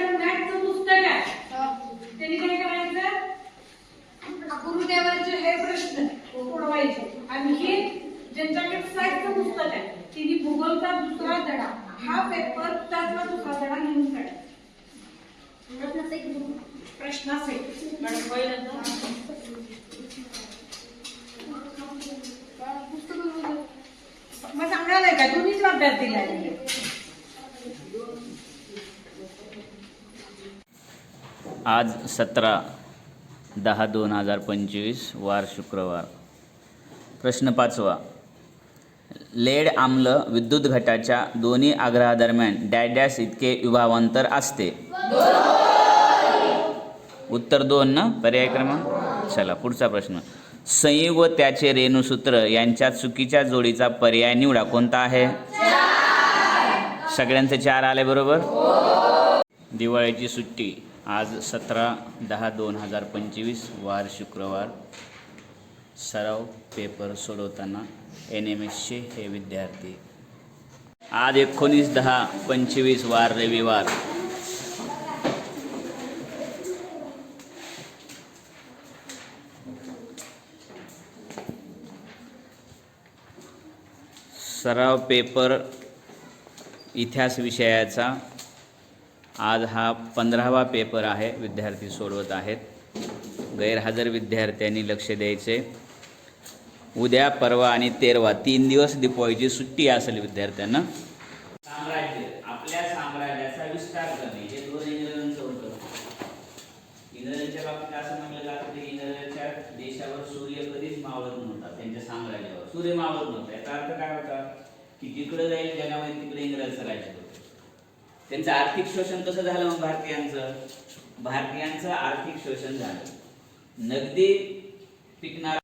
पुस्तक आहे. त्यांनी काय करायचं? हे प्रश्न सोडवायचे. आणखी ज्यांच्याकडे साहित्य पुस्तक आहे तिने भूगोलचा दुसरा धडा. हा पेपर त्याचा दुसरा घेऊन काढला प्रश्न असेल मग सांगणार आहे का? दोन्हीच अभ्यास दिला आज सतरा दहा दोन हजार पंचवीस वार शुक्रवार. प्रश्न पाचवा. लेड आम्ल विद्युत घटाच्या दोन्ही आग्रहादरम्यान डॅडॅस इतके विभावांतर असते. उत्तर दोन ना? पर्याय क्रमांक? चला पुढचा प्रश्न. सई व त्याचे रेणुसूत्र यांच्या चुकीच्या जोडीचा पर्याय निवडा. कोणता आहे? सगळ्यांचे चार आले बरोबर? दिवाळीची सुट्टी. आज सतरा दहा दोन हजार पंचवीस वार शुक्रवार. सराव पेपर सोडवताना एन एम एसचे हे विद्यार्थी. आज एकोणीस दहा पंचवीस वार रविवार. सराव पेपर इतिहास विषयाचा आज हा पंधरावा पेपर आहे विद्यार्थी सोडवत आहेत. गैरहजर विद्यार्थ्यांनी लक्ष द्यायचे. उद्या परवा आणि तेरवा तीन दिवस दिपवाळीची सुट्टी असेल विद्यार्थ्यांना. साम्राज्य आपल्या साम्राज्याचा विस्तार करणे हे दोन इंग्रजांचं होतं. इंग्रजांच्या बाबतीत असं म्हटलं जातं की इंग्रजांच्या देशावर सूर्य कधीच मावळत नव्हता त्यांच्या साम्राज्यावर. सूर्य मावळत नव्हता. याचा अर्थ काय होता की जिकडे जाईल जगामध्ये तिकडे इंग्रजांचं राज्य होतं. त्यांचं आर्थिक शोषण कसं झालं मग भारतीयांचं? भारतीयांचं आर्थिक शोषण झालं. नगदी पिकणार